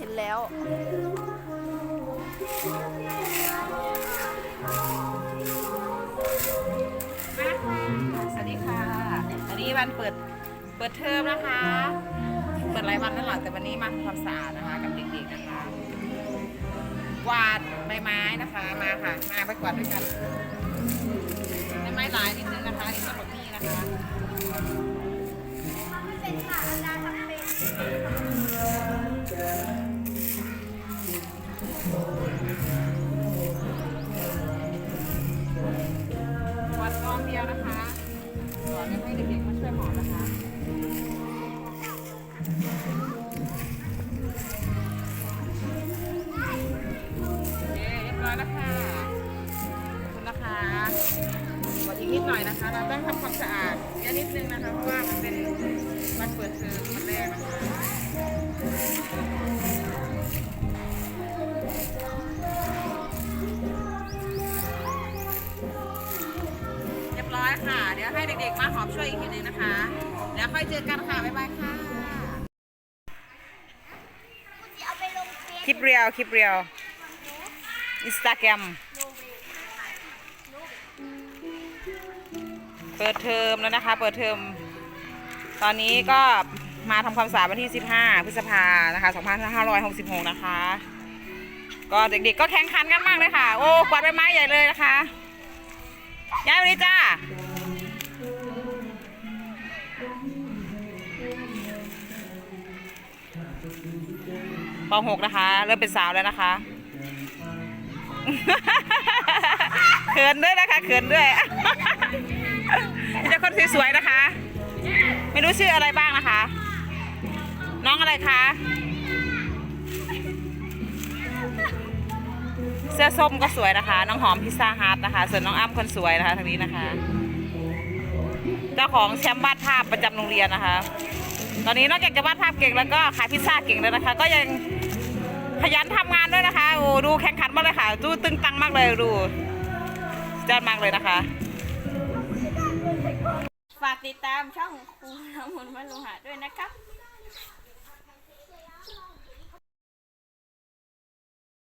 เห็นแล้ว สวัสดีค่ะวันนี้วันเปิด เปิดเทอมนะคะ เปิดรายวันนั่นแหละแต่วันนี้มาทำความสะอาดนะคะ กับเด็กๆนะคะ กวาดใบไม้นะคะ มาค่ะ มาไปกวาดด้วยกันใบไม้หลายนิดนึงนะคะนี่ทั้งหมดนี่นะคะเป็นค่ะอาจารย์ทำเป็น ยวนะคะก่อนให้เด็กๆมาช่วยหมอนะคะโอเคเรียบร้อยแล้วค่ะขอบคุณนะคะกดอีกนิดหน่อยนะคะ เราต้องทำความสะอาดเยอะนิดนึงนะคะ เพราะว่ามันเป็นวันเปิดเทอมวันแรกนะคะ อยค่ะ เดี๋ยวให้เด็กๆมาหอมช่วยอีกทีนึงนะคะ แล้วค่อยเจอกันค่ะ บ๊ายบายค่ะคุณจะเอาไปลงเฟซคลิปเรียวคลิปเรียวอินสตาแกรมเปิดเทอมแล้วนะคะ เปิดเทอมตอนนี้ก็มาทำความสะอาดวันที่ 15 พฤษภานะคะ2566 นะคะ ก็เด็กๆก็แข่งขันกันมากเลยค่ะ โอ้กวาดใบไม้ใหญ่เลยนะคะ ย้ายวันนี้จ้า ป .6 นะคะ เริ่มเป็นสาวแล้วนะคะ เขินด้วยนะคะ เขินด้วยมีแต่คนสวยๆนะคะ ไม่รู้ชื่ออะไรบ้างนะคะ น้องอะไรคะ สื้อส้มก็สวยนะคะ น้องหอมพิซซ่าฮัทนะคะ ส่วนน้องอ้ำคนสวยนะคะทางนี้นะคะ เจ้าของแชมป์วาดภาพประจำโรงเรียนนะคะ ตอนนี้นอกจากจะวาดภาพเก่งแล้วก็ขายพิซซ่าเก่งแล้วนะคะ ก็ยังขยันทำงานด้วยนะคะโอ้ดูแข่งขันมากเลยค่ะดูตึงตังมากเลยดูยอดมากเลยนะคะ ฝากติดตามช่องครูน้ำมนต์วัดโลหะด้วยนะครับ